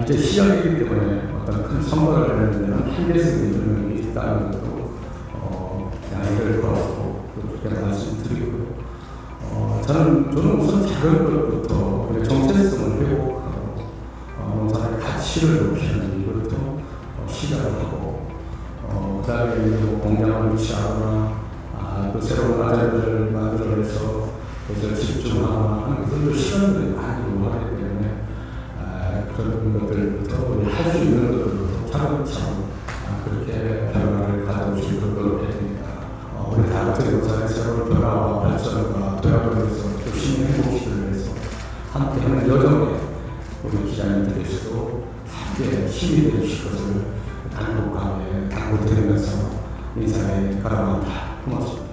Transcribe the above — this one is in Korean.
이제 시작이기 때문에 어떤 큰 선거를 하는 데는 한계적인 조명이 있다는 것도 어, 양해를 구하고 그렇게 말씀드리고요. 어, 저는, 저는 우선 작은 것부터 정체성을 회복하고 어, 농사의 가치를 높이는 이것부터 어, 시작을 하고 어, 그 다음에 뭐 공장을 유치하거나 아, 또 새로운 아재들을 만들어내서 그것을 집중하거나 하는 것은 또 시간들이 많이 아, 그런 것들부터 우리 할 수 있는 것들부터 차근차근 아, 그렇게 변화를 가져오시도록 노력해야 됩니다. 어, 우리 다 같이 농사의 새로운 변화와 발전과 도약을 위해서 또 시민 행복시를 위해서 함께하는 여정에 우리 기자님들께서도 함께 힘이 되주실 것을 당국감에 당부드리면서 인사에 가라합니다. 고맙습니다.